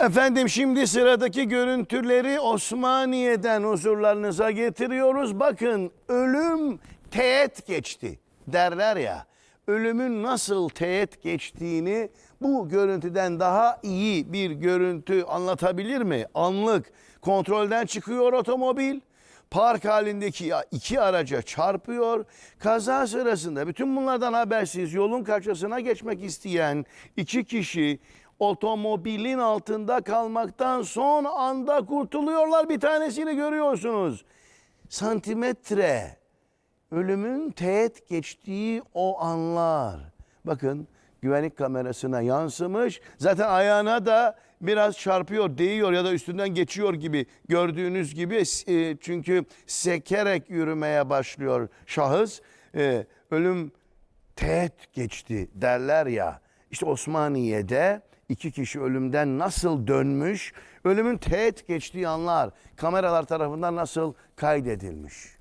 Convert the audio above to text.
Efendim şimdi sıradaki görüntüleri Osmaniye'den huzurlarınıza getiriyoruz. Bakın ölüm teğet geçti derler ya. Ölümün nasıl teğet geçtiğini bu görüntüden daha iyi bir görüntü anlatabilir mi? Anlık kontrolden çıkıyor otomobil. Park halindeki iki araca çarpıyor. Kaza sırasında bütün bunlardan habersiz yolun karşısına geçmek isteyen iki kişi otomobilin altında kalmaktan son anda kurtuluyorlar. Bir tanesini görüyorsunuz. Santimetre ölümün teğet geçtiği o anlar. Bakın güvenlik kamerasına yansımış. Zaten ayağına da biraz çarpıyor, değiyor ya da üstünden geçiyor gibi gördüğünüz gibi e, çünkü sekerek yürümeye başlıyor şahıs. E, Ölüm teğet geçti derler ya. İşte Osmaniye'de iki kişi ölümden nasıl dönmüş, ölümün teğet geçtiği anlar kameralar tarafından nasıl kaydedilmiş.